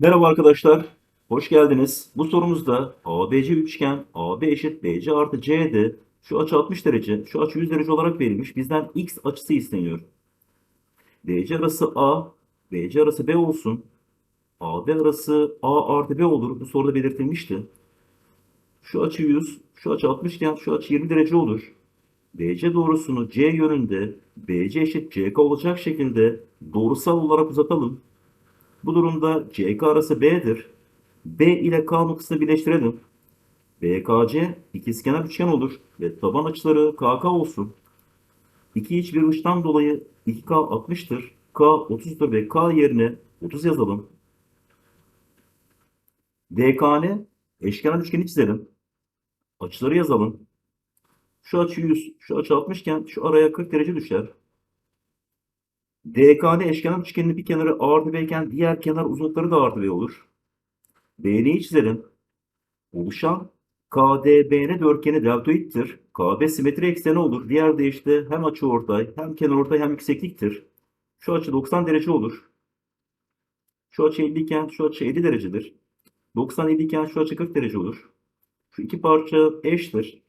Merhaba arkadaşlar, hoş geldiniz. Bu sorumuzda ABC üçgen AB eşit BC artı CD şu açı 60 derece, şu açı 100 derece olarak verilmiş. Bizden x açısı isteniyor. DC arası A, BC arası B olsun. AB arası A artı B olur. Bu soruda belirtilmişti. Şu açı 100, şu açı 60 iken şu açı 20 derece olur. BC doğrusunu C yönünde BC eşit CK olacak şekilde doğrusal olarak uzatalım. Bu durumda CK arası B'dir. B ile K noktasını birleştirelim. BKC ikizkenar üçgen olur ve taban açıları KK olsun. İki iç bir uçtan dolayı 2K 60'tır. K 30'dur ve K yerine 30 yazalım. DKN eşkenar üçgeni çizelim. Açıları yazalım. Şu açı 100, şu açı 60 iken şu araya 40 derece düşer. DKN eşkenar üçgenin bir kenarı A artı diğer kenar uzunlukları da artı B olur. BN'yi çizelim. Oluşan KDBN dörtgeni deltoittir. KB simetri ekseni olur. Diğer deyişle hem açıortay hem kenarortay hem yüksekliktir. Şu açı 90 derece olur. Şu açı 50 iken şu açı 50 derecedir. 90 50 iken şu açı 40 derece olur. Şu iki parça eştir.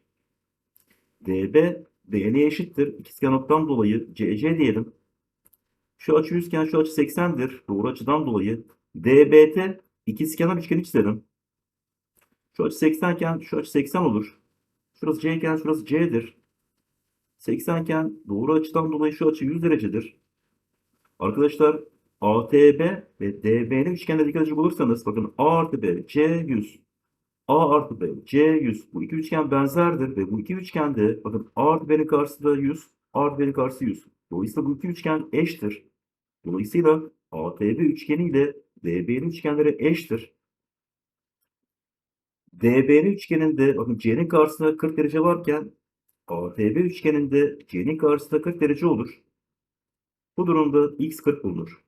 DB DN'ye eşittir. İkizkenardan dolayı CC diyelim. Şu açı 100 iken şu açı 80'dir. Doğru açıdan dolayı. DBT ikizkenar üçgeni çizelim. Şu açı 80 iken şu açı 80 olur. Şurası C iken şurası C'dir. 80 iken doğru açıdan dolayı şu açı 100 derecedir. Arkadaşlar ATB ve DB'nin üçgenle dikkat edecek olursanız bakın A artı B C 100 A artı B C 100 bu iki üçgen benzerdir ve bu iki üçgende bakın A artı B'nin karşısı da 100 A artı B'nin karşısı 100. Dolayısıyla bu iki üçgen eştir. Dolayısıyla ATB üçgeni ile DB'nin üçgenleri eştir. DB'nin üçgeninde bakın C'nin karşısında 40 derece varken ATB üçgeninde C'nin karşısında 40 derece olur. Bu durumda x 40 bulunur.